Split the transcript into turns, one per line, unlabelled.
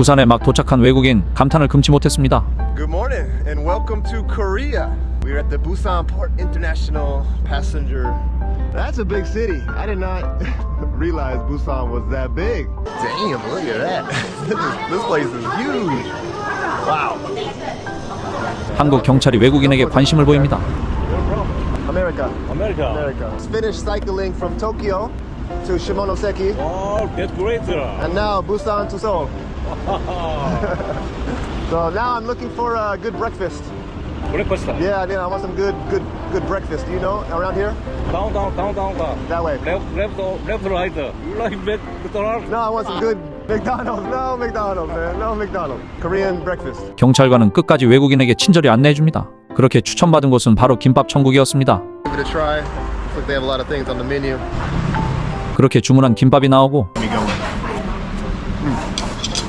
부산에 막 도착한 외국인 감탄을 금치 못했습니다.
Good morning and welcome to Korea. We're at the Busan Port International Passenger. That's a big city. I did not realize Busan was that big. Damn, look at that. this, is, this place is huge. Wow.
한국 경찰이 외국인에게 관심을 보입니다.
America.
America.
America. Finished cycling from Tokyo to Shimonoseki
Oh, that's great.
and now Busan to Seoul. so now I'm looking for a good breakfast.
breakfast.
Yeah, yeah, I want some good, good, good breakfast. Do you know around here?
Down, down, down, down, down.
That way.
Left, left, left, right. You like McDonald's?
No, I want some good McDonald's. No McDonald's, man. No McDonald's. Korean breakfast.
경찰관은 끝까지 외국인에게 친절히 안내해 줍니다. 그렇게 추천받은 곳은 바로 김밥 천국이었습니다.
Give it a try. Looks like they have a lot of things on the menu.
그렇게 주문한 김밥이 나오고